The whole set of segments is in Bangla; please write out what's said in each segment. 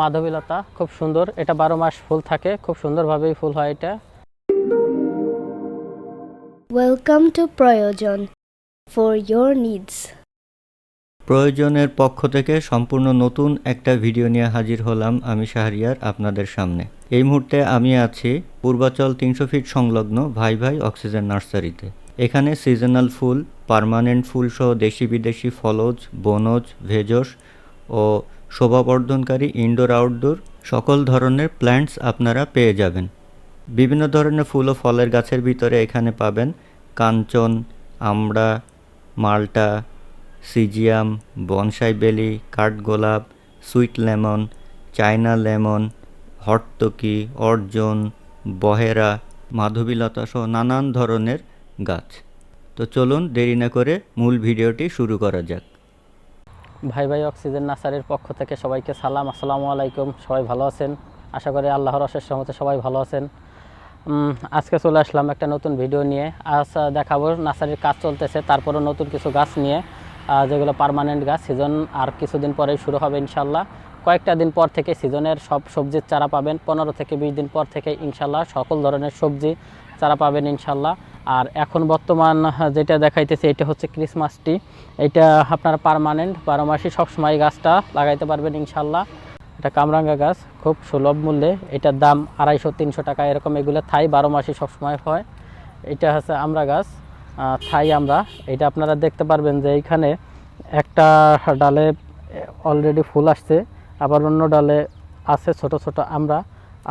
মাধবীলতা খুব সুন্দর। এটা বারো মাস ফুল থাকে খুব সুন্দরভাবেই ফুল হয় এটা। Welcome to Proyojon for your needs প্রয়োজনের পক্ষ থেকে সম্পূর্ণ নতুন একটা ভিডিও নিয়ে হাজির হলাম আমি শাহরিয়ার আপনাদের সামনে। এই মুহূর্তে আমি আছি পূর্বাচল তিনশো ফিট সংলগ্ন ভাই ভাই অক্সিজেন নার্সারিতে। এখানে সিজনাল ফুল পার্মানেন্ট ফুলসহ দেশি বিদেশি ফলজ বনজ ভেষজ ও শোভাবর্ধনকারী ইনডোর আউটডোর সকল ধরনের প্ল্যান্টস আপনারা পেয়ে যাবেন। বিভিন্ন ধরনের ফুল ও ফলের গাছের ভিতরে এখানে পাবেন কাঞ্চন, আমড়া, মাল্টা, সিজিয়াম, বনসাই বেলি, কাঠগোলাপ, সুইট লেমন, চায়না লেমন হর্তকি অর্জন, বহেরা, মাধবীলতা সহ নানান ধরনের গাছ। তো চলুন দেরি না করে মূল ভিডিওটি শুরু করা যাক। ভাই ভাই অক্সিজেন নার্সারির পক্ষ থেকে সবাইকে সালাম, আসসালামু আলাইকুম। সবাই ভালো আছেন? আশা করি আল্লাহর অশেষ রহমতে সবাই ভালো আছেন। আজকে চলে আসলাম একটা নতুন ভিডিও নিয়ে। আজ দেখাবো নার্সারির কাজ চলতেছে তারপরে নতুন কিছু গাছ নিয়ে যেগুলো পার্মানেন্ট গাছ সিজন আর কিছুদিন পরেই শুরু হবে ইনশাল্লাহ কয়েকটা দিন পর থেকে সিজনের সব সবজির চারা পাবেন, পনেরো থেকে বিশ দিন পর থেকে ইনশাল্লাহ সকল ধরনের সবজি চারা পাবেন ইনশাল্লাহ আর এখন বর্তমান যেটা দেখাইতেছে, এটা হচ্ছে ক্রিসমাস ক্রিসমাসটি এটা আপনার পার্মানেন্ট বারো মাসই সবসময় গাছটা লাগাইতে পারবেন ইনশাল্লাহ। এটা কামরাঙ্গা গাছ, খুব সুলভ মূল্যে। এটার দাম আড়াইশো, তিনশো টাকা, এরকম এগুলো থাই বারো মাসই সবসময় হয়। এটা হচ্ছে আমরা গাছ থাই আমরা। এটা আপনারা দেখতে পারবেন যে এইখানে একটা ডালে অলরেডি ফুল আসছে, আবার অন্য ডালে আছে ছোট ছোট আমরা।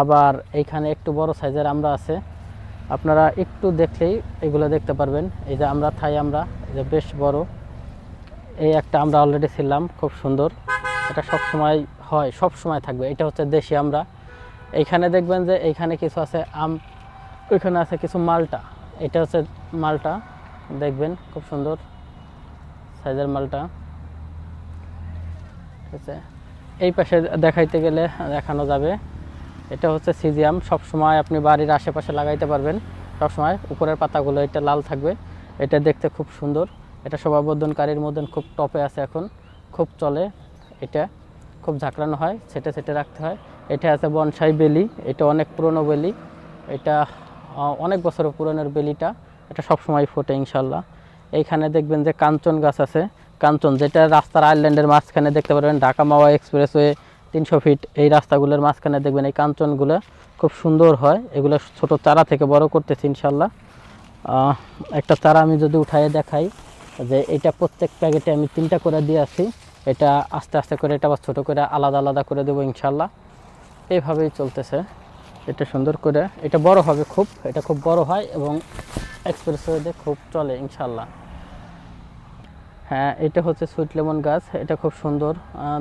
আবার এইখানে একটু বড় সাইজের আমরা আছে। আপনারা একটু দেখলেই এগুলো দেখতে পারবেন। এই যে আমরা, থাই আমরা, এই যে বেশ বড়। এই একটা আমরা অলরেডি ছিলাম, খুব সুন্দর। এটা সব সময় হয়, সব সময় থাকবে। এটা হচ্ছে দেশি আমরা। এইখানে দেখবেন যে এইখানে কিছু আছে আম, ওইখানে আছে কিছু মালটা। এটা হচ্ছে মালটা, দেখবেন, খুব সুন্দর সাইজের মালটা। ঠিক আছে? এই পাশে দেখাইতে গেলে দেখানো যাবে। এটা হচ্ছে সিজিয়াম। সবসময় আপনি বাড়ির আশেপাশে লাগাইতে পারবেন। সবসময় উপরের পাতাগুলো এটা লাল থাকবে। এটা দেখতে খুব সুন্দর। এটা শোভাবর্ধনকারীর মধ্যে খুব টপে আছে এখন। খুব চলে এটা। খুব ঝাঁকড়ানো হয় সেটে সেটে রাখতে হয়। এটা আছে বনসাই বেলি। এটা অনেক পুরনো বেলি। এটা অনেক বছর পুরনের বেলিটা। এটা সবসময় ফোটে ইনশাল্লাহ। এইখানে দেখবেন যে কাঞ্চন গাছ আছে। কাঞ্চন যেটা রাস্তার আইল্যান্ডের মাঝখানে দেখতে পারবেন। ঢাকা মাওয়া এক্সপ্রেসওয়ে তিনশো ফিট এই রাস্তাগুলোর মাঝখানে দেখবেন এই কাঞ্চনগুলো খুব সুন্দর হয়। এগুলো ছোট চারা থেকে বড় করতেছি ইনশাল্লাহ একটা চারা আমি যদি উঠাই দেখাই যে এটা প্রত্যেক প্যাকেটে আমি তিনটা করে দিয়ে আছি এটা আস্তে আস্তে করে, এটা আবার ছোটো করে আলাদা আলাদা করে দেবো ইনশাল্লাহ এইভাবেই চলতেছে। এটা সুন্দর করে, এটা বড় হবে খুব, এটা খুব বড় হয় এবং এক্সপ্রেসওয়েতে খুব চলে ইনশাল্লাহ এটা হচ্ছে সুইট লেমন গাছ এটা খুব সুন্দর।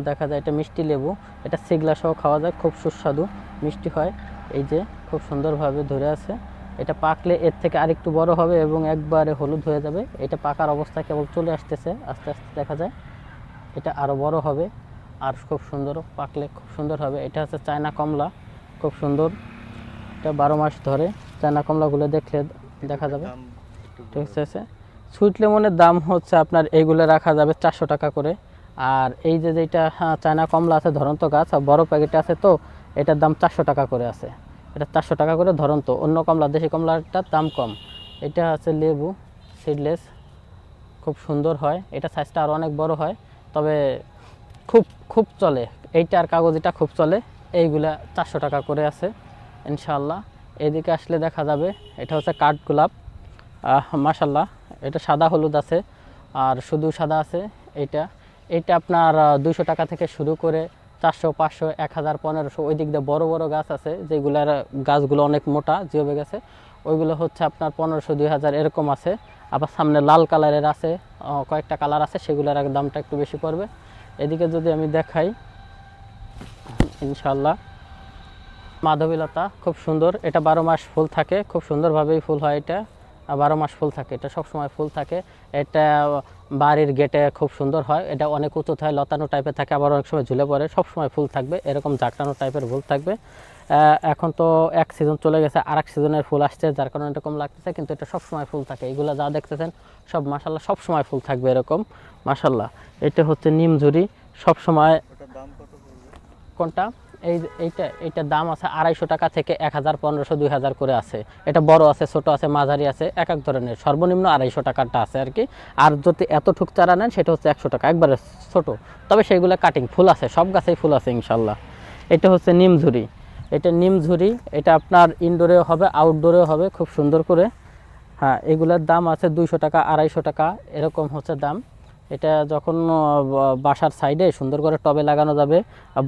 দেখা যায় এটা মিষ্টি লেবু এটা সিগলা সহ খাওয়া যায় খুব সুস্বাদু মিষ্টি হয়। এই যে খুব সুন্দরভাবে ধরে আছে। এটা পাকলে এর থেকে আরেকটু বড় হবে এবং একবারে হলুদ হয়ে যাবে। এটা পাকার অবস্থা কেবল চলে আসতেছে আস্তে আস্তে দেখা যায়। এটা আরও বড় হবে আর খুব সুন্দর পাকলে খুব সুন্দর হবে। এটা হচ্ছে চায়না কমলা খুব সুন্দর। এটা বারো মাস ধরে চায়না কমলাগুলো দেখলে দেখা যাবে। ঠিক আছে। সুইট লেমনের দাম হচ্ছে আপনার এইগুলো রাখা যাবে চারশো টাকা করে। আর এই যে যেটা হ্যাঁ, চায়না কমলা আছে ধরন্ত গাছ আর বড় প্যাকেটে আছে তো এটার দাম চারশো টাকা করে আছে। এটা চারশো টাকা করে ধরন্ত অন্য কমলা দেশি কমলাটার দাম কম। এটা আছে লেবু সিডলেস খুব সুন্দর হয়। এটা সাইজটা আরও অনেক বড় হয় তবে খুব খুব চলে। এইটা এইটার কাগজিটা খুব চলে এইগুলা চারশো টাকা করে আছে ইনশাল্লাহ এদিকে আসলে দেখা যাবে এটা হচ্ছে কাঠ গোলাপ। মাসাল্লাহ এটা সাদা হলুদ আছে। আর শুধু সাদা আছে এটা। এটা আপনার দুশো টাকা থেকে শুরু করে চারশো, পাঁচশো, এক হাজার, পনেরোশো ওই দিক দিয়ে বড়ো বড়ো গাছ আছে। যেগুলার গাছগুলো অনেক মোটা জিওবে গেছে, ওইগুলো হচ্ছে আপনার পনেরোশো, দুই হাজার এরকম আছে। আবার সামনে লাল কালারের আছে কয়েকটা কালার আছে, সেগুলোর দামটা একটু বেশি পড়বে। এদিকে যদি আমি দেখাই ইনশাল্লাহ মাধবীলতা, খুব সুন্দর। এটা বারো মাস ফুল থাকে, খুব সুন্দরভাবেই ফুল হয় এটা। বারো মাস ফুল থাকে। এটা সবসময় ফুল থাকে। এটা বাড়ির গেটে খুব সুন্দর হয়। এটা অনেক উঁচু হয় লতানো টাইপের থাকে আবার অনেক সময় ঝুলে পড়ে। সবসময় ফুল থাকবে এরকম ঝাঁকড়ানো টাইপের ফুল থাকবে। এখন তো এক সিজন চলে গেছে আর এক সিজনের ফুল আসছে যার কারণে এরকম লাগতেছে কিন্তু এটা সবসময় ফুল থাকে। এগুলো যা দেখতেছেন সব মাসাল্লাহ সবসময় ফুল থাকবে এরকম। মাসাল্লাহ এটা হচ্ছে নিমঝুরি সবসময় কোনটা? এই এইটা, এইটার দাম আছে আড়াইশো টাকা থেকে এক হাজার, পনেরোশো, দুই হাজার করে আছে। এটা বড় আছে, ছোট আছে, মাঝারি আছে, এক এক ধরনের। সর্বনিম্ন আড়াইশো টাকারটা আছে আর কি। আর যদি এত ঠুক চারা নেন, সেটা হচ্ছে একশো টাকা, একবারে ছোট। তবে সেইগুলো কাটিং ফুল আছে, সব গাছেই ফুল আছে ইনশাল্লাহ। এটা হচ্ছে নিমঝুরি। এটা নিমঝুরি, এটা আপনার ইনডোরেও হবে আউটডোরেও হবে, খুব সুন্দর করে। হ্যাঁ এগুলোর দাম আছে দুইশো টাকা, আড়াইশো টাকা, এরকম হচ্ছে দাম। এটা যখন বাসার সাইডে সুন্দর করে টবে লাগানো যাবে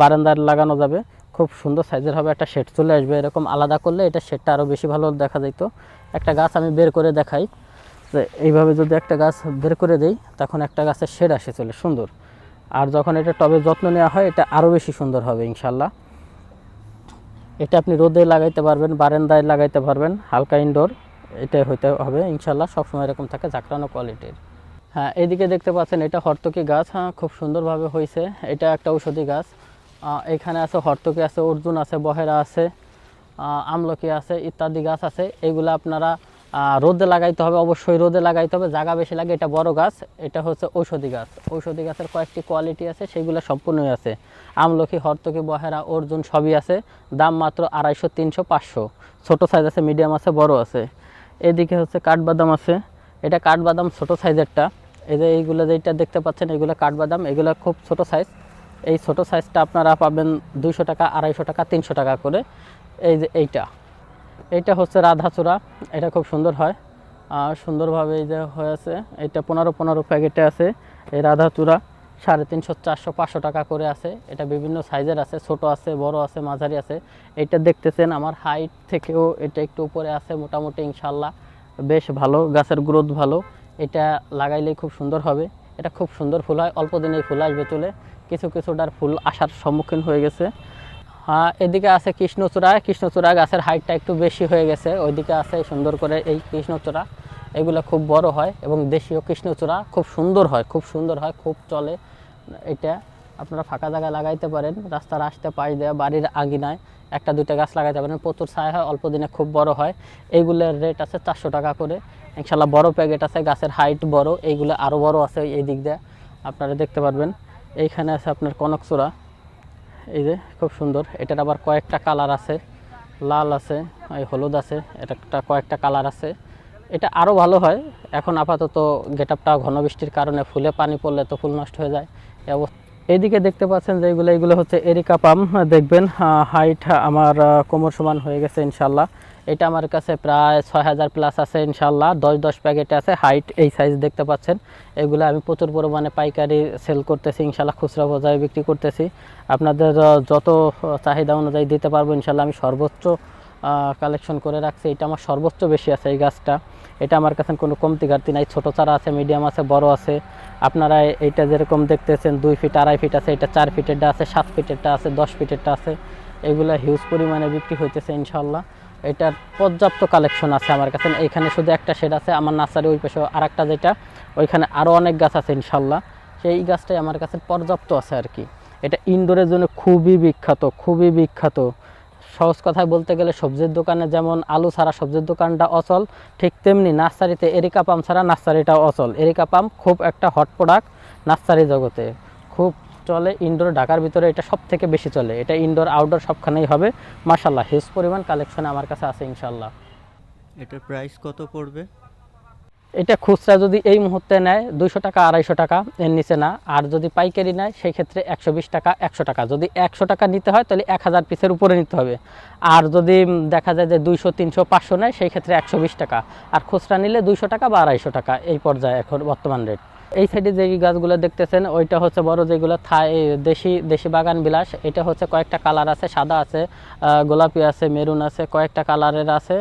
বারান্দার লাগানো যাবে, খুব সুন্দর সাইজের হবে একটা শেড চলে আসবে, এরকম আলাদা করলে এটা শেডটা আরও বেশি ভালো দেখা যেত একটা গাছ আমি বের করে দেখাই, যে এইভাবে যদি একটা গাছ বের করে দেই, তখন একটা গাছের শেড আসে চলে, সুন্দর। আর যখন এটা টবে যত্ন নেওয়া হয়, এটা আরও বেশি সুন্দর হবে, ইনশাল্লাহ। এটা আপনি রোদে লাগাইতে পারবেন, বারান্দায় লাগাইতে পারবেন, হালকা ইনডোর এটাই হইতে হবে, ইনশাল্লাহ। সবসময় এরকম থাকে, ঝাঁকড়ানো কোয়ালিটির হ্যাঁ এদিকে দেখতে পাচ্ছেন এটা হর্তকি গাছ হ্যাঁ খুব সুন্দরভাবে হয়েছে। এটা একটা ঔষধি গাছ। এখানে আছে হর্তকি আছে, অর্জুন আছে, বহেরা আছে আমলকি আছে, ইত্যাদি গাছ আছে। এগুলো আপনারা রোদে লাগাইতে হবে, অবশ্যই রোদে লাগাইতে হবে। জায়গা বেশি লাগে, এটা বড় গাছ, এটা হচ্ছে ঔষধি গাছ। ঔষধি গাছের কয়েকটি কোয়ালিটি আছে, সেগুলো সম্পূর্ণই আছে। আমলকি, হর্তকি, বহেরা, অর্জুন সবই আছে। দাম মাত্র আড়াইশো, তিনশো, পাঁচশো। ছোটো সাইজ আছে মিডিয়াম আছে, বড় আছে। এদিকে হচ্ছে কাঠবাদাম আছে। এটা কাঠবাদাম ছোট সাইজেরটা এই যে এইগুলো যেটা দেখতে পাচ্ছেন, এগুলো কাঠবাদাম, এগুলো খুব ছোট সাইজ এই ছোট সাইজটা আপনারা পাবেন দুইশো টাকা, আড়াইশো টাকা, তিনশো টাকা করে। এই যে এইটা এইটা হচ্ছে রাধাচূড়া, এটা খুব সুন্দর হয়। আর সুন্দরভাবে এই যে হয়েছে এটা পনেরো পনেরো প্যাকেটে আছে। এই রাধাচূড়া সাড়ে তিনশো, চারশো, পাঁচশো টাকা করে আছে। এটা বিভিন্ন সাইজের আছে, ছোট আছে, বড় আছে, মাঝারি আছে। এইটা দেখতেছেন, আমার হাইট থেকেও এটা একটু উপরে আছে মোটামুটি ইনশাল্লাহ বেশ ভালো, গাছের গ্রোথ ভালো। এটা লাগাইলেই খুব সুন্দর হবে। এটা খুব সুন্দর ফুল হয়, অল্প দিনেই ফুল আসবে চলে কিছু কিছুটার ফুল আসার সম্মুখীন হয়ে গেছে। হ্যাঁ এদিকে আছে কৃষ্ণচূড়া। কৃষ্ণচূড়া গাছের হাইটটা একটু বেশি হয়ে গেছে। ওইদিকে আছে সুন্দর করে এই কৃষ্ণচূড়া। এগুলো খুব বড় হয় এবং দেশীয় কৃষ্ণচূড়া খুব সুন্দর হয়, খুব সুন্দর হয়, খুব চলে। এটা আপনারা ফাঁকা জায়গায় লাগাইতে পারেন, রাস্তার আসতে পাশ দেওয়া বাড়ির আঙিনায় একটা দুইটা গাছ লাগাইতে পারেন। প্রচুর ছায়া হয়, অল্প দিনে খুব বড় হয়। এইগুলোর রেট আছে চারশো টাকা করে। ইনশাল্লাহ বড় প্যাকেট আছে, গাছের হাইট বড়, এইগুলো আরও বড় আছে এই দিক দিয়ে। আপনারা দেখতে পারবেন, এইখানে আছে আপনার কনকচূড়া এই যে খুব সুন্দর, এটার আবার কয়েকটা কালার আছে, লাল আছে, এই হলুদ আছে এটা একটা কয়েকটা কালার আছে। এটা আরও ভালো হয়, এখন আপাতত গেট আপটা ঘন বৃষ্টির কারণে ফুলে পানি পড়লে তো ফুল নষ্ট হয়ে যায়। এইদিকে দেখতে পাচ্ছেন যে এগুলো এগুলো হচ্ছে এরিকা পাম, দেখবেন হাইট আমার কোমর সমান হয়ে গেছে ইনশাল্লাহ এটা আমার কাছে প্রায় ছয় হাজার প্লাস আছে ইনশাল্লাহ দশ দশ প্যাকেটে আছে। হাইট এই সাইজ দেখতে পাচ্ছেন। এগুলো আমি প্রচুর পরিমাণে পাইকারি সেল করতেছি ইনশাল্লাহ খুচরা বাজারে বিক্রি করতেছি। আপনাদের যত চাহিদা অনুযায়ী দিতে পারব ইনশাল্লাহ আমি সর্বোচ্চ কালেকশন করে রাখছি। এটা আমার সর্বোচ্চ বেশি আছে এই গাছটা। এটা আমার কাছে কোনো কমতি ঘাটতি নাই। ছোটো চারা আছে মিডিয়াম আছে, বড় আছে। আপনারা এইটা যেরকম দেখতেছেন, দুই ফিট আড়াই ফিট আছে। এটা চার ফিটেরটা আছে, সাত ফিটেরটা আছে, দশ ফিটেরটা আছে। এগুলো হিউজ পরিমাণে বিক্রি হইতেছে ইনশাল্লাহ এটার পর্যাপ্ত কালেকশন আছে আমার কাছে। এইখানে শুধু একটা শেড আছে, আমার নার্সারি ওই পাশে আর একটা যেটা, ওইখানে আরও অনেক গাছ আছে ইনশাল্লাহ সেই গাছটাই আমার কাছে পর্যাপ্ত আছে আর কি। এটা ইনডোরের জন্য খুবই বিখ্যাত খুবই বিখ্যাত। সহজ কথায় বলতে গেলে সবজির দোকানে যেমন আলু ছাড়া সবজির দোকানটা অচল, ঠিক তেমনি নার্সারিতে এরিকা পাম ছাড়া নার্সারিটাও অচল। এরিকা পাম খুব একটা হট প্রোডাক্ট নার্সারি জগতে। খুব চলে ইনডোর ঢাকার ভিতরে এটা সব থেকে বেশি চলে। এটা ইনডোর আউটডোর সবখানেই হবে। মার্শাল্লাহ হিউজ পরিমাণ কালেকশন আমার কাছে আছে ইনশাল্লাহ এটার প্রাইস কত পড়বে? এটা খুচরা যদি এই মুহূর্তে নেয় দুইশো টাকা আড়াইশো টাকা এর নিচে না। আর যদি পাইকারি নেয় সেই ক্ষেত্রে একশো বিশ টাকা একশো টাকা। যদি একশো টাকা নিতে হয় তাহলে এক হাজার পিসের উপরে নিতে হবে। আর যদি দেখা যায় যে দুইশো তিনশো পাঁচশো নেয় সেই ক্ষেত্রে একশো বিশ টাকা। আর খুচরা নিলে দুইশো টাকা বা আড়াইশো টাকা এই পর্যায়ে এখন বর্তমান রেট এই সাইডে যে গাছগুলো দেখতেছেন, ওইটা হচ্ছে বড় যেগুলো থাই দেশি দেশি বাগান বিলাস। এটা হচ্ছে কয়েকটা কালার আছে, সাদা আছে গোলাপি আছে, মেরুন আছে, কয়েকটা কালারের আছে।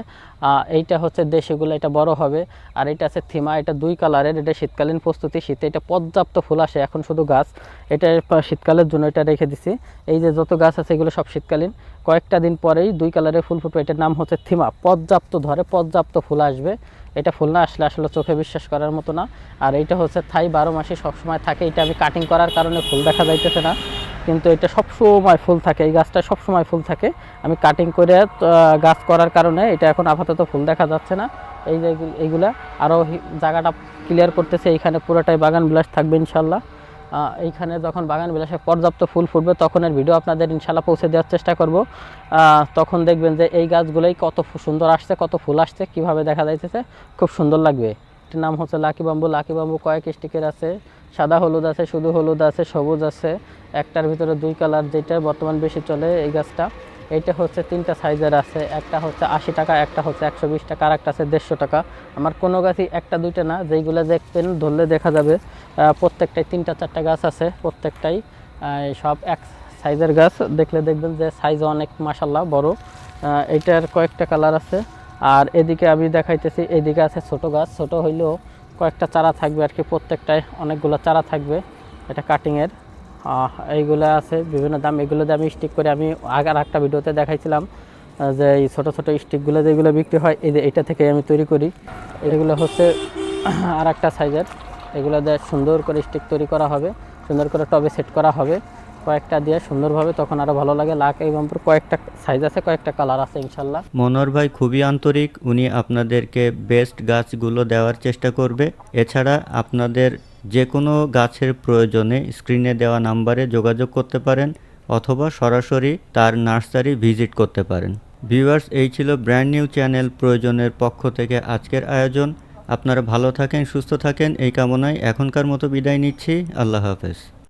এইটা হচ্ছে দেশিগুলো, এটা বড় হবে। আর এটা আছে থিমা, এটা দুই কালারের, এটা শীতকালীন প্রস্তুতি, শীতে এটা পর্যাপ্ত ফুল আসে, এখন শুধু গাছ। এটা শীতকালের জন্য এটা রেখে দিছি। এই যে যত গাছ আছে, এগুলো সব শীতকালীন। কয়েকটা দিন পরেই দুই কালারের ফুল ফুটবে, এটার নাম হচ্ছে থিমা। পর্যাপ্ত ধরে পর্যাপ্ত ফুল আসবে। এটা ফুল না আসলে আসলে চোখে বিশ্বাস করার মতো না। আর এইটা হচ্ছে থাই বারো মাসে সবসময় থাকে। এটা আমি কাটিং করার কারণে ফুল দেখা যাইতেছে না। কিন্তু এটা সবসময় ফুল থাকে। এই গাছটা সবসময় ফুল থাকে। আমি কাটিং করে গাছ করার কারণে এটা এখন আপাতত ফুল দেখা যাচ্ছে না। এই এইগুলা আরও জায়গাটা ক্লিয়ার করতেছে। এইখানে পুরোটাই বাগান বিলাস থাকবে ইনশাল্লাহ। এইখানে যখন বাগান বিলাসে পর্যাপ্ত ফুল ফুটবে তখন এর ভিডিও আপনাদের ইনশাল্লাহ পৌঁছে দেওয়ার চেষ্টা করব। তখন দেখবেন যে এই গাছগুলোই কত সুন্দর আসছে, কত ফুল আসছে, কীভাবে দেখা যাইতেছে, খুব সুন্দর লাগবে। এটির নাম হচ্ছে লাকি বাম্বু। লাকি বাম্বু কয়েক স্টিকের আছে, সাদা হলুদ আছে, শুধু হলুদ আছে, সবুজ আছে। একটার ভিতরে দুই কালার, যেটা বর্তমান বেশি চলে এই গাছটা। এইটা হচ্ছে তিনটা সাইজের আছে, একটা হচ্ছে আশি টাকা, একটা হচ্ছে একশো বিশ টাকা আর একটা আছে দেড়শো টাকা। আমার কোনো গাছই একটা, দুইটা না, যেইগুলো দেখবেন ধরলে দেখা যাবে প্রত্যেকটাই তিনটা, চারটা গাছ আছে, প্রত্যেকটাই সব এক সাইজের গাছ। দেখলে দেখবেন যে সাইজ অনেক মাসাল্লাহ বড়। এইটার কয়েকটা কালার আছে। আর এদিকে আমি দেখাইতেছি, এদিকে আছে ছোট গাছ। ছোট হইলেও কয়েকটা চারা থাকবে আর কি, প্রত্যেকটায় অনেকগুলো চারা থাকবে, এটা কাটিংয়ের এইগুলো আছে, বিভিন্ন দাম, এগুলো আমি স্টিক করে আমি আগের একটা ভিডিওতে দেখাইছিলাম যে এই ছোটো ছোটো স্টিকগুলো যেগুলো বিক্রি হয়, এই যে এটা থেকে আমি তৈরি করি। এগুলো হচ্ছে আর একটা সাইজের এগুলো দিয়ে সুন্দর করে স্টিক তৈরি করা হবে, সুন্দর করে টবে সেট করা হবে। কয়েকটা দিয়ে সুন্দরভাবে তখন আরও ভালো লাগে। লাখ বাম্পুর কয়েকটা সাইজ আছে, কয়েকটা কালার আছে, ইনশাল্লাহ। মনোহর ভাই খুবই আন্তরিক, উনি আপনাদেরকে বেস্ট গাছগুলো দেওয়ার চেষ্টা করবে। এছাড়া আপনাদের যে কোনো গাছের প্রয়োজনে স্ক্রিনে দেওয়া নাম্বারে যোগাযোগ করতে পারেন অথবা সরাসরি তার নার্সারি ভিজিট করতে পারেন। ভিউয়ার্স, এই ছিল ব্র্যান্ড নিউ চ্যানেল প্রয়োজনের পক্ষ থেকে আজকের আয়োজন। আপনারা ভালো থাকেন, সুস্থ থাকেন, এই কামনায় এখনকার মতো বিদায় নিচ্ছি। আল্লাহ হাফেজ।